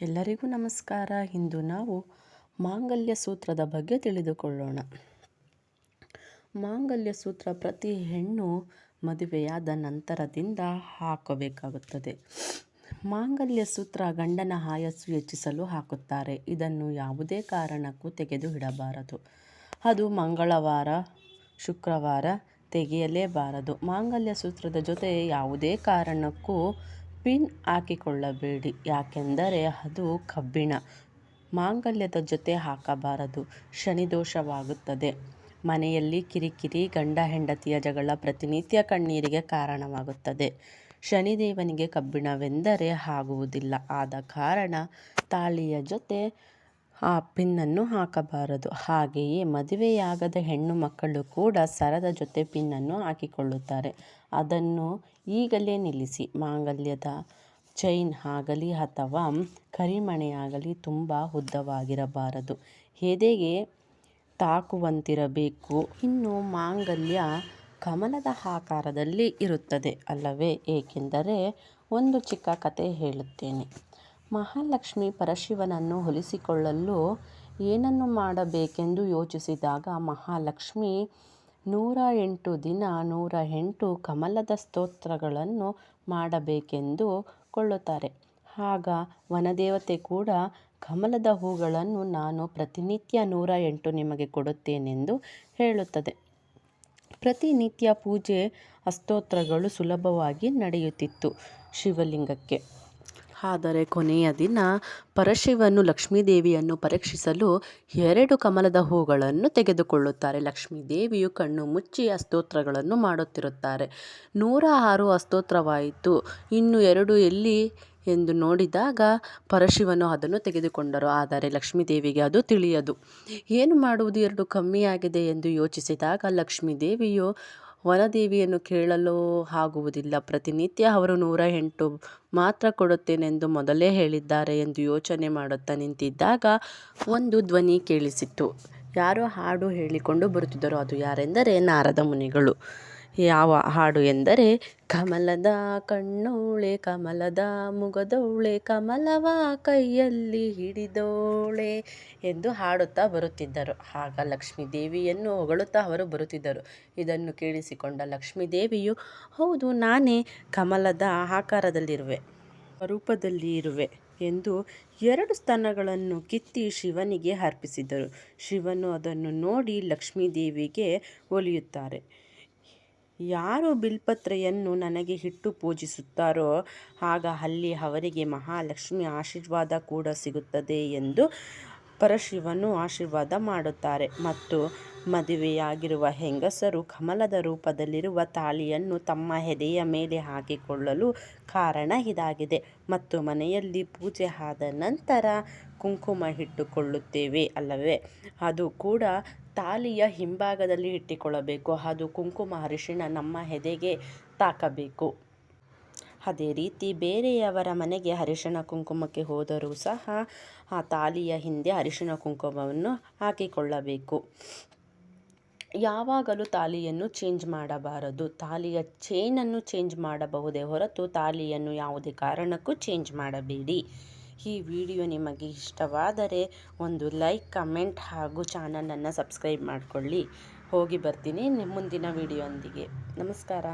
ಎಲ್ಲರಿಗೂ ನಮಸ್ಕಾರ. ಇಂದು ನಾವು ಮಾಂಗಲ್ಯ ಸೂತ್ರದ ಬಗ್ಗೆ ತಿಳಿದುಕೊಳ್ಳೋಣ. ಮಾಂಗಲ್ಯ ಸೂತ್ರ ಪ್ರತಿ ಹೆಣ್ಣು ಮದುವೆಯಾದ ನಂತರದಿಂದ ಹಾಕಬೇಕಾಗುತ್ತದೆ. ಮಾಂಗಲ್ಯ ಸೂತ್ರ ಗಂಡನ ಆಯಸ್ಸು ಹೆಚ್ಚಿಸಲು ಹಾಕುತ್ತಾರೆ. ಇದನ್ನು ಯಾವುದೇ ಕಾರಣಕ್ಕೂ ತೆಗೆದು ಇಡಬಾರದು ಅದು ಮಂಗಳವಾರ, ಶುಕ್ರವಾರ ತೆಗೆಯಲೇಬಾರದು. ಮಾಂಗಲ್ಯ ಸೂತ್ರದ ಜೊತೆ ಯಾವುದೇ ಕಾರಣಕ್ಕೂ ಪಿನ್ ಹಾಕಿಕೊಳ್ಳಬೇಡಿ, ಯಾಕೆಂದರೆ ಅದು ಕಬ್ಬಿಣ. ಮಾಂಗಲ್ಯದ ಜೊತೆ ಹಾಕಬಾರದು, ಶನಿದೋಷವಾಗುತ್ತದೆ. ಮನೆಯಲ್ಲಿ ಕಿರಿಕಿರಿ ಗಂಡ ಹೆಂಡತಿಯ ಜಗಳ ಪ್ರತಿನಿತ್ಯ ಕಣ್ಣೀರಿಗೆ ಕಾರಣವಾಗುತ್ತದೆ. ಶನಿದೇವನಿಗೆ ಕಬ್ಬಿಣವೆಂದರೆ ಆಗುವುದಿಲ್ಲ. ಆದ ಕಾರಣ ತಾಳಿಯ ಜೊತೆ ಆ ಪಿನ್ನನ್ನು ಹಾಕಬಾರದು. ಹಾಗೆಯೇ ಮದುವೆಯಾಗದ ಹೆಣ್ಣು ಮಕ್ಕಳು ಕೂಡ ಸರದ ಜೊತೆ ಪಿನ್ನನ್ನು ಹಾಕಿಕೊಳ್ಳುತ್ತಾರೆ. ಅದನ್ನು ಈಗಲೇ ನಿಲ್ಲಿಸಿ. ಮಾಂಗಲ್ಯದ ಚೈನ್ ಆಗಲಿ ಅಥವಾ ಕರಿಮಣೆಯಾಗಲಿ ತುಂಬ ಉದ್ದವಾಗಿರಬಾರದು. ಎದೆಗೆ ತಾಕುವಂತಿರಬೇಕು. ಇನ್ನು ಮಾಂಗಲ್ಯ ಕಮಲದ ಆಕಾರದಲ್ಲಿ ಇರುತ್ತದೆ ಅಲ್ಲವೇ? ಏಕೆಂದರೆ ಒಂದು ಚಿಕ್ಕ ಕತೆ ಹೇಳುತ್ತೇನೆ. ಮಹಾಲಕ್ಷ್ಮಿ ಪರಶಿವನನ್ನು ಹೊಲಿಸಿಕೊಳ್ಳಲು ಏನನ್ನು ಮಾಡಬೇಕೆಂದು ಯೋಚಿಸಿದಾಗ ಮಹಾಲಕ್ಷ್ಮಿ ನೂರ ಎಂಟು ದಿನ ನೂರ ಎಂಟು ಕಮಲದ ಸ್ತೋತ್ರಗಳನ್ನು ಮಾಡಬೇಕೆಂದು ಕೊಳ್ಳುತ್ತಾರೆ. ಆಗ ವನದೇವತೆ ಕೂಡ ಕಮಲದ ಹೂಗಳನ್ನು ನಾನು ಪ್ರತಿನಿತ್ಯ ನೂರ ಎಂಟು ನಿಮಗೆ ಕೊಡುತ್ತೇನೆಂದು ಹೇಳುತ್ತದೆ. ಪ್ರತಿನಿತ್ಯ ಪೂಜೆ ಅಸ್ತೋತ್ರಗಳು ಸುಲಭವಾಗಿ ನಡೆಯುತ್ತಿತ್ತು ಶಿವಲಿಂಗಕ್ಕೆ. ಆದರೆ ಕೊನೆಯ ದಿನ ಪರಶಿವನು ಲಕ್ಷ್ಮೀದೇವಿಯನ್ನು ಪರೀಕ್ಷಿಸಲು ಎರಡು ಕಮಲದ ಹೂಗಳನ್ನು ತೆಗೆದುಕೊಳ್ಳುತ್ತಾರೆ. ಲಕ್ಷ್ಮೀದೇವಿಯು ಕಣ್ಣು ಮುಚ್ಚಿ ಅಸ್ತೋತ್ರಗಳನ್ನು ಮಾಡುತ್ತಿರುತ್ತಾರೆ. ನೂರ ಆರು ಅಸ್ತೋತ್ರವಾಯಿತು. ಇನ್ನು ಎರಡು ಎಲ್ಲಿ ಎಂದು ನೋಡಿದಾಗ ಪರಶಿವನು ಅದನ್ನು ತೆಗೆದುಕೊಂಡರು. ಆದರೆ ಲಕ್ಷ್ಮೀದೇವಿಗೆ ಅದು ತಿಳಿಯದು. ಏನು ಮಾಡುವುದು? ಎರಡು ಕಮ್ಮಿಯಾಗಿದೆ ಎಂದು ಯೋಚಿಸಿದಾಗ ಲಕ್ಷ್ಮೀದೇವಿಯು ವನದೇವಿಯನ್ನು ಕೇಳಲು ಆಗುವುದಿಲ್ಲ. ಪ್ರತಿನಿತ್ಯ ಅವರು ನೂರ ಎಂಟು ಮಾತ್ರ ಕೊಡುತ್ತೇನೆಂದು ಮೊದಲೇ ಹೇಳಿದ್ದಾರೆ ಎಂದು ಯೋಚನೆ ಮಾಡುತ್ತಾ ನಿಂತಿದ್ದಾಗ ಒಂದು ಧ್ವನಿ ಕೇಳಿಸಿತು ಯಾರೋ ಹಾಡು ಹೇಳಿಕೊಂಡು ಬರುತ್ತಿದ್ದರು. ಅದು ಯಾರೆಂದರೆ ನಾರದ ಮುನಿಗಳು. ಯಾವ ಹಾಡು ಎಂದರೆ, ಕಮಲದ ಕಣ್ಣೋಳೆ, ಕಮಲದ ಮುಗದೋಳೆ, ಕಮಲವ ಕೈಯಲ್ಲಿ ಹಿಡಿದೋಳೆ ಎಂದು ಹಾಡುತ್ತಾ ಬರುತ್ತಿದ್ದರು. ಆಗ ಲಕ್ಷ್ಮೀ ದೇವಿಯನ್ನು ಹೊಗಳುತ್ತಾ ಅವರು ಬರುತ್ತಿದ್ದರು. ಇದನ್ನು ಕೇಳಿಸಿಕೊಂಡ ಲಕ್ಷ್ಮೀ ದೇವಿಯು ಹೌದು, ನಾನೇ ಕಮಲದ ಆಕಾರದಲ್ಲಿರುವೆ ರೂಪದಲ್ಲಿ ಇರುವೆ ಎಂದು ಎರಡು ಸ್ತನಗಳನ್ನು ಕಿತ್ತಿ ಶಿವನಿಗೆ ಅರ್ಪಿಸಿದರು. ಶಿವನು ಅದನ್ನು ನೋಡಿ ಲಕ್ಷ್ಮೀ ದೇವಿಗೆ ಒಲಿಯುತ್ತಾರೆ. ಯಾರು ಬಿಲ್ಪತ್ರೆಯನ್ನು ನನಗೆ ಹಿಟ್ಟು ಪೂಜಿಸುತ್ತಾರೋ ಆಗ ಅಲ್ಲಿ ಅವರಿಗೆ ಮಹಾಲಕ್ಷ್ಮಿ ಆಶೀರ್ವಾದ ಕೂಡ ಸಿಗುತ್ತದೆ ಎಂದು ಪರಶಿವನು ಆಶೀರ್ವಾದ ಮಾಡುತ್ತಾರೆ. ಮತ್ತು ಮದುವೆಯಾಗಿರುವ ಹೆಂಗಸರು ಕಮಲದ ರೂಪದಲ್ಲಿರುವ ತಾಳಿಯನ್ನು ತಮ್ಮ ಹೆದೆಯ ಮೇಲೆ ಹಾಕಿಕೊಳ್ಳಲು ಕಾರಣ ಇದಾಗಿದೆ. ಮತ್ತು ಮನೆಯಲ್ಲಿ ಪೂಜೆ ಆದ ನಂತರ ಕುಂಕುಮ ಇಟ್ಟುಕೊಳ್ಳುತ್ತೇವೆ ಅಲ್ಲವೇ? ಅದು ಕೂಡ ತಾಲಿಯ ಹಿಂಭಾಗದಲ್ಲಿ ಇಟ್ಟುಕೊಳ್ಳಬೇಕು. ಅದು ಕುಂಕುಮ ಅರಿಶಿಣ ನಮ್ಮ ಹೆದೆಗೆ ತಾಕಬೇಕು. ಅದೇ ರೀತಿ ಬೇರೆಯವರ ಮನೆಗೆ ಅರಿಶಿಣ ಕುಂಕುಮಕ್ಕೆ ಹೋದರೂ ಸಹ ಆ ತಾಲಿಯ ಹಿಂದೆ ಅರಿಶಿಣ ಕುಂಕುಮವನ್ನು ಹಾಕಿಕೊಳ್ಳಬೇಕು. ಯಾವಾಗಲೂ ತಾಲಿಯನ್ನು ಚೇಂಜ್ ಮಾಡಬಾರದು. ತಾಲಿಯ ಚೈನನ್ನು ಚೇಂಜ್ ಮಾಡಬಹುದೇ ಹೊರತು ತಾಲಿಯನ್ನು ಯಾವುದೇ ಕಾರಣಕ್ಕೂ ಚೇಂಜ್ ಮಾಡಬೇಡಿ. ಈ ವಿಡಿಯೋ ನಿಮಗೆ ಇಷ್ಟವಾದರೆ ಒಂದು ಲೈಕ್, ಕಮೆಂಟ್ ಹಾಗೂ ಚಾನಲನ್ನು ಸಬ್ಸ್ಕ್ರೈಬ್ ಮಾಡಿಕೊಳ್ಳಿ. ಹೋಗಿ ಬರ್ತೀನಿ ಮುಂದಿನ ವಿಡಿಯೋ ನಮಸ್ಕಾರ.